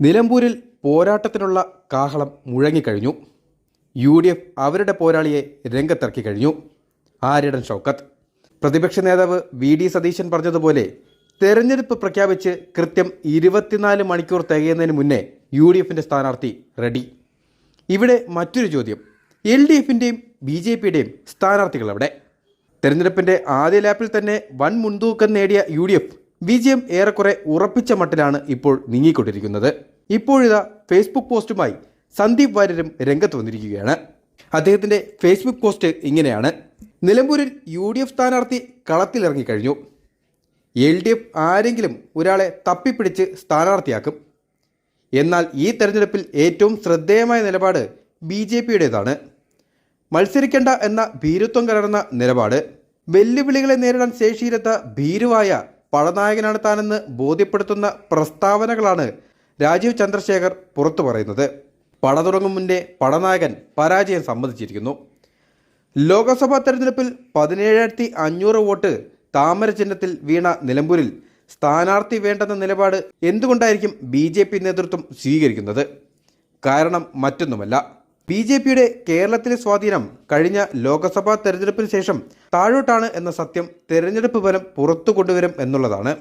നിലമ്പൂരിൽ പോരാട്ടത്തിനുള്ള കാഹളം മുഴങ്ങിക്കഴിഞ്ഞു. U D F അവരുടെ പോരാളിയെ രംഗത്തിറക്കി കഴിഞ്ഞു. ആര്യടൻ ഷൗക്കത്ത്. പ്രതിപക്ഷ നേതാവ് വി ഡി സതീശൻ പറഞ്ഞതുപോലെ തെരഞ്ഞെടുപ്പ് പ്രഖ്യാപിച്ച് കൃത്യം ഇരുപത്തിനാല് മണിക്കൂർ തികയുന്നതിന് മുന്നേ യു ഡി എഫിന്റെ സ്ഥാനാർത്ഥി റെഡി. ഇവിടെ മറ്റൊരു ചോദ്യം. എൽ ഡി എഫിന്റെയും ബി ജെ പിയുടെയും സ്ഥാനാർത്ഥികൾ അവിടെ തെരഞ്ഞെടുപ്പിന്റെ ആദ്യ ലാപ്പിൽ തന്നെ വൻ മുൻതൂക്കം നേടിയ യു ഡി എഫ് വിജയം ഏറെക്കുറെ ഉറപ്പിച്ച മട്ടിലാണ് ഇപ്പോൾ നീങ്ങിക്കൊണ്ടിരിക്കുന്നത്. ഇപ്പോഴിതാ ഫേസ്ബുക്ക് പോസ്റ്റുമായി സന്ദീപ് വാര്യരും രംഗത്ത് വന്നിരിക്കുകയാണ്. അദ്ദേഹത്തിന്റെ ഫേസ്ബുക്ക് പോസ്റ്റ് ഇങ്ങനെയാണ്. നിലമ്പൂരിൽ യു ഡി എഫ് സ്ഥാനാർത്ഥി കളത്തിലിറങ്ങിക്കഴിഞ്ഞു എൽ ഡി എഫ് ആരെങ്കിലും ഒരാളെ തപ്പിപ്പിടിച്ച് സ്ഥാനാർത്ഥിയാക്കും. എന്നാൽ ഈ തെരഞ്ഞെടുപ്പിൽ ഏറ്റവും ശ്രദ്ധേയമായ നിലപാട് ബി ജെ പിയുടേതാണ്. മത്സരിക്കേണ്ട എന്ന ഭീരുത്വം കലർന്ന നിലപാട്. വെല്ലുവിളികളെ നേരിടാൻ ശേഷിയിലെത്ത ഭീരുവായ പടനായകനാണ് താനെന്ന് ബോധ്യപ്പെടുത്തുന്ന പ്രസ്താവനകളാണ് രാജീവ് ചന്ദ്രശേഖർ പുറത്തു പറയുന്നത്. പട തുടങ്ങും മുന്നേ പടനായകൻ പരാജയം സമ്മതിച്ചിരിക്കുന്നു. ലോക്സഭാ തെരഞ്ഞെടുപ്പിൽ പതിനേഴായിരത്തി അഞ്ഞൂറ് വോട്ട് താമര ചിഹ്നത്തിൽ വീണ നിലമ്പൂരിൽ സ്ഥാനാർത്ഥി വേണ്ടെന്ന നിലപാട് എന്തുകൊണ്ടായിരിക്കും ബി നേതൃത്വം സ്വീകരിക്കുന്നത്? കാരണം മറ്റൊന്നുമല്ല. ബി ജെ പിയുടെ കേരളത്തിലെ സ്വാധീനം കഴിഞ്ഞ ലോക്സഭാ തെരഞ്ഞെടുപ്പിന് ശേഷം താഴോട്ടാണ് എന്ന സത്യം തെരഞ്ഞെടുപ്പ് ഫലം പുറത്തു കൊണ്ടുവരും എന്നുള്ളതാണ്.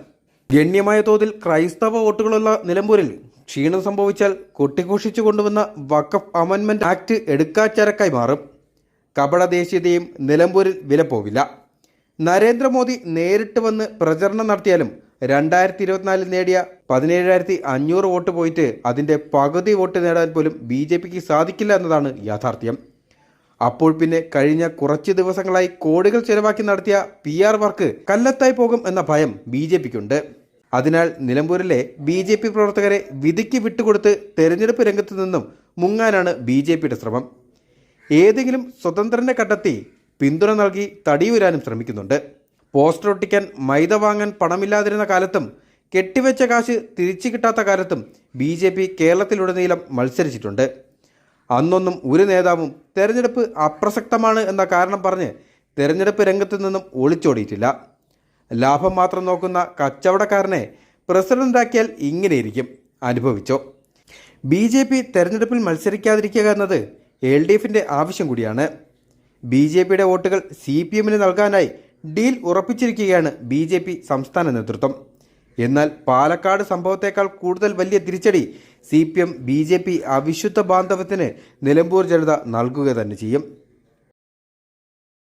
ഗണ്യമായ തോതിൽ ക്രൈസ്തവ വോട്ടുകളുള്ള നിലമ്പൂരിൽ ക്ഷീണം സംഭവിച്ചാൽ കൊട്ടിഘോഷിച്ചു കൊണ്ടുവന്ന വഖഫ് അമൻമെന്റ് ആക്ട് എടുക്കാച്ചരക്കായി മാറും. കപട ദേശീയതയും നിലമ്പൂരിൽ വില പോവില്ല നരേന്ദ്രമോദി നേരിട്ട് വന്ന് പ്രചരണം നടത്തിയാലും രണ്ടായിരത്തി ഇരുപത്തിനാലിൽ നേടിയ പതിനേഴായിരത്തി അഞ്ഞൂറ് വോട്ട് പോയിട്ട് അതിന്റെ പകുതി വോട്ട് നേടാൻ പോലും ബി ജെ പിക്ക് സാധിക്കില്ല എന്നതാണ് യാഥാർത്ഥ്യം. അപ്പോൾ പിന്നെ കഴിഞ്ഞ കുറച്ച് ദിവസങ്ങളായി കോടികൾ ചെലവാക്കി നടത്തിയ പി ആർ വർക്ക് കല്ലത്തായി പോകും എന്ന ഭയം ബി ജെ പിക്കുണ്ട്. അതിനാൽ നിലമ്പൂരിലെ ബി ജെ പി പ്രവർത്തകരെ വിധിക്ക് വിട്ടുകൊടുത്ത് തെരഞ്ഞെടുപ്പ് രംഗത്ത് നിന്നും മുങ്ങാനാണ് ബി ജെ പിയുടെ ശ്രമം. ഏതെങ്കിലും സ്വതന്ത്രനെ കണ്ടെത്തി പിന്തുണ നൽകി തടിയുരാനും ശ്രമിക്കുന്നുണ്ട്. പോസ്റ്റർ ഒട്ടിക്കാൻ മൈദ വാങ്ങാൻ പണമില്ലാതിരുന്ന കാലത്തും കെട്ടിവെച്ച കാശ് തിരിച്ചു കിട്ടാത്ത കാലത്തും ബി ജെ പി കേരളത്തിലുടനീളം മത്സരിച്ചിട്ടുണ്ട്. അന്നൊന്നും ഒരു നേതാവും തെരഞ്ഞെടുപ്പ് അപ്രസക്തമാണ് എന്ന കാരണം പറഞ്ഞ് തെരഞ്ഞെടുപ്പ് രംഗത്തു നിന്നും ഒളിച്ചോടിയിട്ടില്ല. ലാഭം മാത്രം നോക്കുന്ന കച്ചവടക്കാരനെ പ്രസിഡന്റാക്കിയാൽ ഇങ്ങനെയിരിക്കും അനുഭവിച്ചോ? ബി ജെ പി തെരഞ്ഞെടുപ്പിൽ മത്സരിക്കാതിരിക്കുക എന്നത് എൽ ഡി എഫിന്റെ ആവശ്യം കൂടിയാണ്. ബി ജെ പിയുടെ വോട്ടുകൾ സി പി എമ്മിന് നൽകാനായി ഡീൽ ഉറപ്പിച്ചിരിക്കുകയാണ് ബി ജെ പി സംസ്ഥാന നേതൃത്വം. എന്നാൽ പാലക്കാട് സംഭവത്തേക്കാൾ കൂടുതൽ വലിയ തിരിച്ചടി C P M B J P അവിശുദ്ധ ബാന്ധവത്തിന് നിലമ്പൂർ ജനത നൽകുക തന്നെ ചെയ്യും.